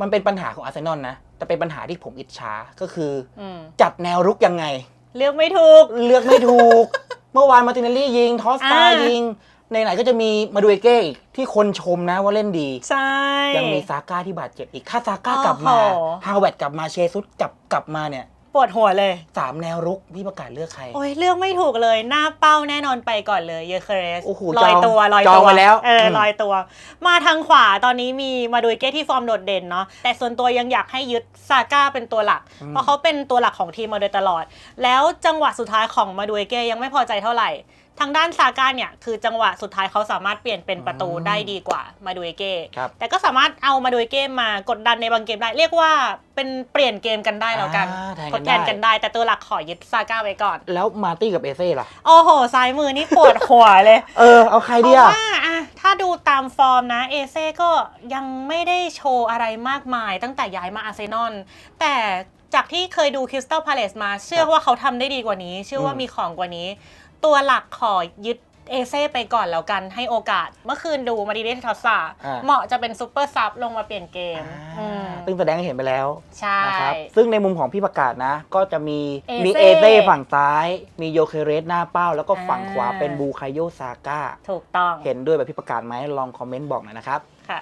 มันเป็นปัญหาของอาร์เซนอลนะ แต่เป็นปัญหาที่ผมอิจฉาก็คือ อืมจัดแนวรุกยังไง เลือกไม่ถูก เลือกไม่ถูก เมื่อวานมาร์ตินเนลลี่ยิง ทอสตาอ่ายิงในไหนๆก็จะมีมาดูเอเก้อีกที่คนชมนะว่าเล่นดี ใช่ ยังมีซาก้าที่บาดเจ็บอีก ถ้าซาก้ากลับมา โอ้โห ฮาวเวิร์ดกลับมาเชซุสกลับกลับมาเนี่ย ปวดหัวเลย สามแนวรุกพี่ประกาศเลือกใคร โอ้ยเลือกไม่ถูกเลยหน้าเป้าแน่นอนไปก่อนเลยเยอเคเรสโอ้โหลอยจองตัวลอยจตัองวไว้แล้วเอออม ลอยตัว มาทางขวาตอนนี้มีมาดูเก้ที่ฟอร์มโดดเด่นเนาะแต่ส่วนตัวยังอยากให้ยึดซาก้าเป็นตัวหลัก เพราะเขาเป็นตัวหลักของทีมมาโดยตลอด แล้วจังหวะสุดท้ายของมาดูเก้ยังไม่พอใจเท่าไหร่ทางด้านซาก้าเนี่ยคือจังหวะสุดท้ายเขาสามารถเปลี่ยนเป็นประตูได้ดีกว่ามาดูเก้ครับแต่ก็สามารถเอามาดูเกมมากดดันในบางเกมได้ เรียกว่าเป็นเปลี่ยนเกมกันได้แล้วกันอ่าแทนทกัดนแทนกันได้ได้ แต่ตัวหลักขอยึดซาก้าไว้ก่อน แล้วมาร์ตี้กับเอเซ่ล่ะ โอ้โหซ้ายมือนี่ปวดหัวเลย เออ เอาใครเพดีราะอะ ว่าอะถ้าดูตามฟอร์มนะเอเซ่ก็ยังไม่ได้โชว์อะไรมากมาย ตั้งแต่ย้ายมาอาร์เซนอลแต่จากที่เคยดูคริสตัลพาเลสมา เชื่อว่าเขาทำได้ดีกว่านี้ เชื่อว่ามีของกว่านี้ ตัวหลักขอยึด เอเซ่ไปก่อนแล้วกันให้โอกาส เมื่อคืนดูมาดีเดทอสซาอ่า เหมาะจะเป็นซูเปอร์ซับลงมาเปลี่ยนเกมอืมซึ่งแสดงให้เห็นไปแล้วใช่ นะครับซึ่งในมุมของพี่ประกาศนะ ก็จะมีเอมีเซ่เอเซ่ฝั่งซ้าย มีโยเคเรสหน้าเป้า แล้วก็ฝั่งอ่า ขวาเป็นบูคายโยซาก้า ถูกต้องเห็นด้วยแบบพี่ประกาศไหมลองคอมเมนต์บอกหน่อยนะครับ ค่ะ